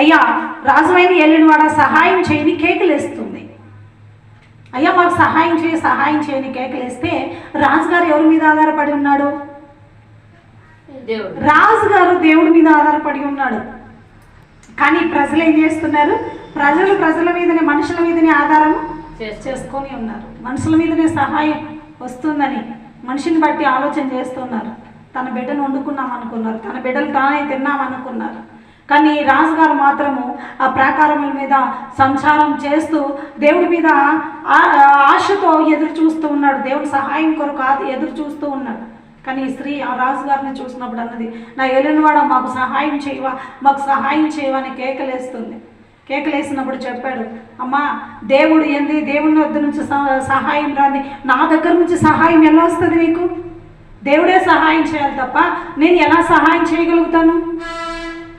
అయ్యా రాజువైన ఏలినవాడ సహాయం చేయని కేకలేస్తుంది అయ్యా మాకు సహాయం చేయి సహాయం చేయని కేకలేస్తే రాజుగారు ఎవరి మీద ఆధారపడి ఉన్నాడు? రాజుగారు దేవుడి మీద ఆధారపడి ఉన్నాడు. కానీ ప్రజలు ఏం చేస్తున్నారు? ప్రజలు ప్రజల మీదనే మనుషుల మీదనే ఆధారం చేసుకొని ఉన్నారు. మనుషుల మీదనే సహాయం వస్తుందని మనిషిని బట్టి ఆలోచన చేస్తున్నారు. తన బిడ్డను వండుకున్నాం అనుకున్నారు తన బిడ్డలు తానే తిన్నాం అనుకున్నారు కానీ రాజుగారు మాత్రము ఆ ప్రాకారముల మీద సంచారం చేస్తూ దేవుడి మీద ఆ- ఆశతో ఎదురు చూస్తూ ఉన్నాడు. దేవుడి సహాయం కొరకు ఆ- ఎదురు చూస్తూ ఉన్నాడు. కానీ ఈ స్త్రీ ఆ రాజుగారిని చూసినప్పుడు అన్నది నా ఏలినవాడ మాకు సహాయం చేయవా? మాకు సహాయం చేయవా? అని కేకలేస్తుంది. కేకలేసినప్పుడు చెప్పాడు అమ్మా దేవుడు ఏంది? దేవుని వద్ద నుంచి సహాయం రాని నా దగ్గర నుంచి సహాయం ఎలా వస్తుంది నీకు? దేవుడే సహాయం చేయాలి తప్ప నేను ఎలా సహాయం చేయగలుగుతాను?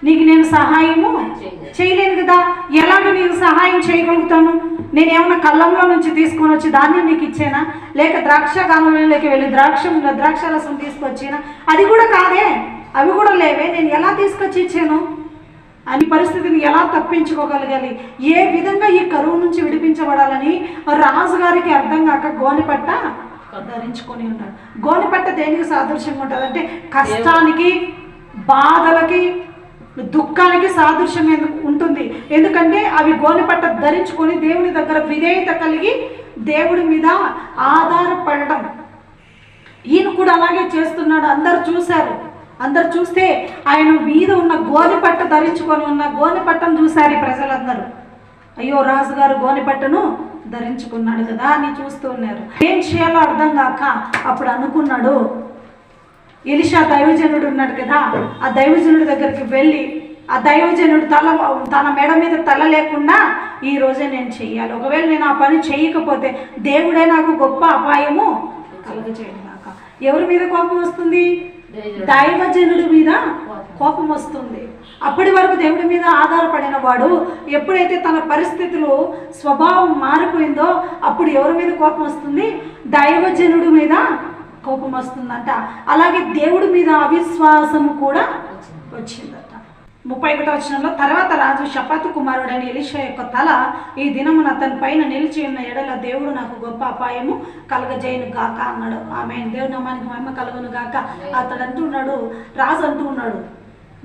నీకు నేను సహాయము చేయలేను కదా. ఎలాగ నీకు సహాయం చేయగలుగుతాను? నేను ఏమైనా కళ్ళంలో నుంచి తీసుకొని వచ్చి ధాన్యం నీకు ఇచ్చేనా? లేక ద్రాక్ష కాలంలోకి వెళ్ళి ద్రాక్ష ద్రాక్ష రసం తీసుకొచ్చేనా? అది కూడా కాదే. అవి కూడా లేవే. నేను ఎలా తీసుకొచ్చి ఇచ్చాను? అని పరిస్థితిని ఎలా తప్పించుకోగలగాలి? ఏ విధంగా ఈ కరువు నుంచి విడిపించబడాలని రాజుగారికి అర్థం కాక గోనెపట్ట ధరించుకొని ఉన్నాడు గోనెపట్ట దేనికి సాదృశ్యంగా ఉంటుంది అంటే కష్టానికి బాధలకి దుఃఖానికి సాదృశ్యం ఎందుకు ఉంటుంది. ఎందుకంటే అవి గోనెపట్ట ధరించుకొని దేవుని దగ్గర విధేయత కలిగి దేవుడి మీద ఆధారపడడం. ఈయన కూడా అలాగే చేస్తున్నాడు. అందరు చూశారు. అందరు చూస్తే ఆయన మీద ఉన్న గోనెపట్ట ధరించుకొని ఉన్న గోనెపట్టను చూశారు ఈ ప్రజలందరూ. అయ్యో రాజుగారు గోనెపట్టను ధరించుకున్నాడు కదా అని చూస్తూ ఉన్నారు. ఏం చేయాలో అర్థం కాక అప్పుడు అనుకున్నాడు ఎలిషా దైవజనుడు ఉన్నాడు కదా ఆ దైవజనుడి దగ్గరికి వెళ్ళి ఆ దైవజనుడు తల తన మెడ మీద తల లేకుండా ఈ రోజే నేను చెయ్యాలి. ఒకవేళ నేను ఆ పని చేయకపోతే దేవుడే నాకు గొప్ప అపాయము కలుగజేయడు కాక ఎవరి మీద కోపం వస్తుంది? దైవజనుడు. దైవజనుడి మీద కోపం వస్తుంది. అప్పటి వరకు దేవుడి మీద ఆధారపడిన వాడు ఎప్పుడైతే తన పరిస్థితులు స్వభావం మారిపోయిందో అప్పుడు ఎవరి మీద కోపం వస్తుంది? దైవజనుడి మీద కోపం వస్తుందంట. అలాగే దేవుడి మీద అవిశ్వాసము కూడా వచ్చిందట. ముప్పై ఒకటో వచనంలో తర్వాత రాజు షపాతు కుమారుడైన ఎలిషా యొక్క తల ఈ దినమున అతని పైన నిలిచి ఉన్న ఎడల దేవుడు నాకు గొప్ప అపాయము కలగజేయను గాక అన్నాడు. ఆమె దేవుడి నామానికి మహిమ కలుగును గాక అతడు అంటున్నాడు రాజు అంటూ ఉన్నాడు.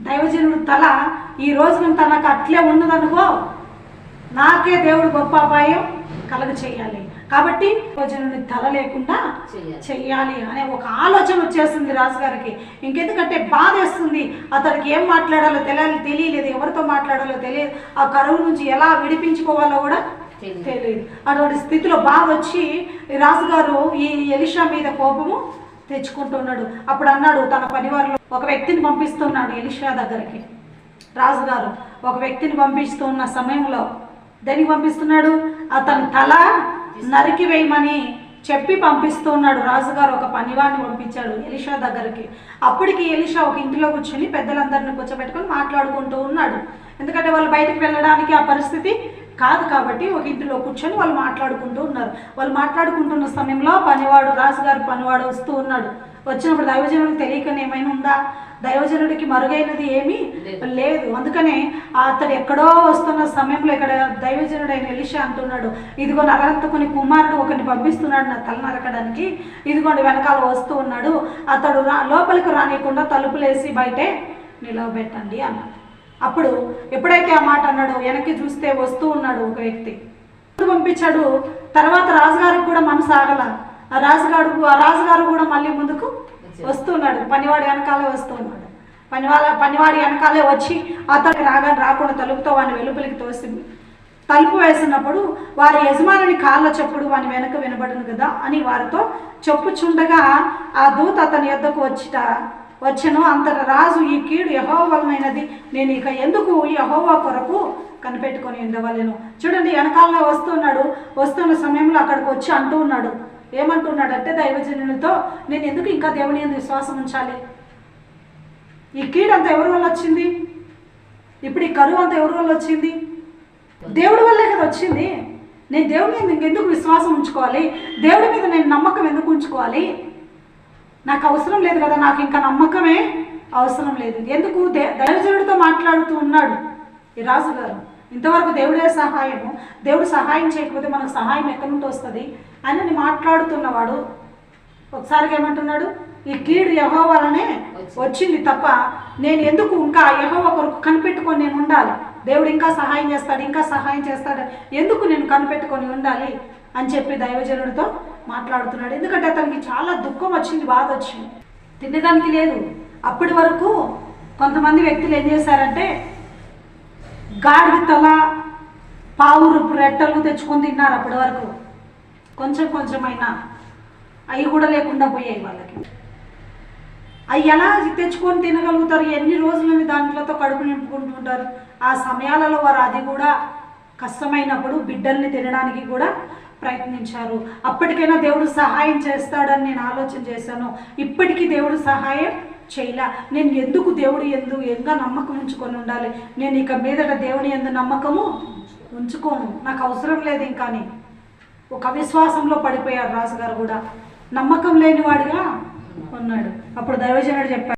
దైవజనుడు తల ఈ రోజున తనకు అట్లే ఉన్నదనుకో నాకే దేవుడు గొప్ప అపాయం కలగ చేయాలి కాబట్టి దైవజనుడి తల లేకుండా చెయ్యాలి. అనే ఒక ఆలోచన వచ్చేస్తుంది రాజుగారికి. ఇంకెందుకంటే బాధ వేస్తుంది. అతనికి ఏం మాట్లాడాలో తెలియాలి తెలియలేదు. ఎవరితో మాట్లాడాలో తెలియదు. ఆ కరువు నుంచి ఎలా విడిపించుకోవాలో కూడా తెలియదు. అటువంటి స్థితిలో బాధ వచ్చి రాజుగారు ఈ ఎలిషా మీద కోపము తెచ్చుకుంటున్నాడు. అప్పుడు అన్నాడు తన పనివారిలో ఒక వ్యక్తిని పంపిస్తున్నాడు ఎలిషా దగ్గరికి. రాజుగారు ఒక వ్యక్తిని పంపిస్తూ ఉన్న సమయంలో దేనికి పంపిస్తున్నాడు? అతని తల నరికి వేయమని చెప్పి పంపిస్తున్నాడు రాజుగారు. ఒక పనివాడిని పంపించాడు ఎలిషా దగ్గరికి. అప్పటికి ఎలిషా ఒక ఇంటిలో కూర్చొని పెద్దలందరిని కూర్చోబెట్టుకొని మాట్లాడుకుంటూ ఉన్నాడు. ఎందుకంటే వాళ్ళు బయటకు వెళ్ళడానికి ఆ పరిస్థితి కాదు కాబట్టి ఒక ఇంటిలో కూర్చొని వాళ్ళు మాట్లాడుకుంటూ ఉన్నారు. వాళ్ళు మాట్లాడుకుంటున్న సమయంలో పనివాడు రాజుగారు పనివాడు వస్తూ ఉన్నాడు. వచ్చినప్పుడు దైవజనం తెలియకనే ఏమైనా ఉందా? దైవజనుడికి మరుగైనది ఏమీ లేదు. అందుకనే అతడు ఎక్కడో వస్తున్న సమయంలో ఇక్కడ దైవజనుడైన ఎలిషా అంటున్నాడు ఇదిగో నరహంతకుని కుమారుడు ఒకరిని పంపిస్తున్నాడు నా తల నరకడానికి. ఇదిగోండి వెనకాల వస్తూ ఉన్నాడు. అతడు రా లోపలికి రానియకుండా తలుపులేసి బయటే నిలవబెట్టండి అన్నాడు. అప్పుడు ఎప్పుడైతే ఆ మాట అన్నాడో వెనక్కి చూస్తే వస్తూ ఉన్నాడు ఒక వ్యక్తి. పంపించాడు? తర్వాత రాజుగారికి కూడా మనసు ఆగల. ఆ రాజుగారు ఆ రాజుగారు కూడా మళ్ళీ ముందుకు వస్తున్నాడు. పనివాడు వెనకాలే వస్తున్నాడు. పని వాళ్ళ పనివాడి వెనకాలే వచ్చి అతనికి రాగానే రాకుండా తలుపుతో వాడిని వెలుపలికి తోసింది. తలుపు వేసినప్పుడు వారి యజమానుని కాళ్ళ చెప్పుడు వాని వెనక వినబడును కదా అని వారితో చెప్పుచుండగా ఆ దూత అతని యొద్దకు వచ్చిట వచ్చను. అంతట రాజు ఈ కీడు యహోవలమైనది నేను ఇక ఎందుకు యహోవా కొరకు కనిపెట్టుకొని ఉండవలేను? చూడండి వెనకాలలో వస్తున్నాడు. వస్తున్న సమయంలో అక్కడికి వచ్చి అంటూ ఉన్నాడు. ఏమంటున్నాడు అంటే దైవజనునితో నేను ఎందుకు ఇంకా దేవుని ఎందుకు విశ్వాసం ఉంచాలి? ఈ కీడంతా ఎవరి వల్ల వచ్చింది? ఇప్పుడు ఈ కరువు అంతా ఎవరి వల్ల వచ్చింది? దేవుడి వల్లే కదా వచ్చింది? నేను దేవుడి మీద ఇంకెందుకు విశ్వాసం ఉంచుకోవాలి? దేవుడి మీద నేను నమ్మకం ఎందుకు ఉంచుకోవాలి? నాకు అవసరం లేదు కదా నాకు ఇంకా నమ్మకమే అవసరం లేదు. ఎందుకు దే దైవజనుడితో మాట్లాడుతూ ఉన్నాడు ఈ రాజుగారు? ఇంతవరకు దేవుడే సహాయము దేవుడు సహాయం చేయకపోతే మనకు సహాయం ఎక్కడి నుండి వస్తుంది అని మాట్లాడుతున్నవాడు. ఒకసారిగా ఏమంటున్నాడు? ఈ కీడు యహో వలనే వచ్చింది. తప్ప నేను ఎందుకు ఇంకా యహోవ కొరకు కనిపెట్టుకొని నేను ఉండాలి? దేవుడు ఇంకా సహాయం చేస్తాడు ఇంకా సహాయం చేస్తాడు. ఎందుకు నేను కనిపెట్టుకొని ఉండాలి? అని చెప్పి దైవజనుడితో మాట్లాడుతున్నాడు. ఎందుకంటే అతనికి చాలా దుఃఖం వచ్చింది బాధ వచ్చింది. తినేదానికి లేదు. అప్పటి వరకు కొంతమంది వ్యక్తులు ఏం చేశారంటే గాడిద తల పావురు రెట్టలు తెచ్చుకొని తిన్నారు అప్పటి వరకు. కొంచెం కొంచెమైనా అవి కూడా లేకుండా పోయాయి వాళ్ళకి. అవి ఎలా తెచ్చుకొని తినగలుగుతారు? ఎన్ని రోజులని దాంట్లతో కడుపు నింపుకుంటుంటారు? ఆ సమయాలలో వారు అది కూడా కష్టమైనప్పుడు బిడ్డల్ని తినడానికి కూడా ప్రయత్నించారు. అప్పటికైనా దేవుడు సహాయం చేస్తాడని నేను ఆలోచన చేశాను. ఇప్పటికీ దేవుడు సహాయం చేయలా. నేను ఎందుకు దేవుడు ఎందు ఎంగా నమ్మకం ఉంచుకొని ఉండాలి? నేను ఇక మీదట దేవుని ఎందు నమ్మకము ఉంచుకోను. నాకు అవసరం లేదు ఇంకాని ఒక అవిశ్వాసంలో పడిపోయాడు రాజుగారు కూడా. నమ్మకం లేనివాడిగా ఉన్నాడు. అప్పుడు దైవజనుడు చెప్పాడు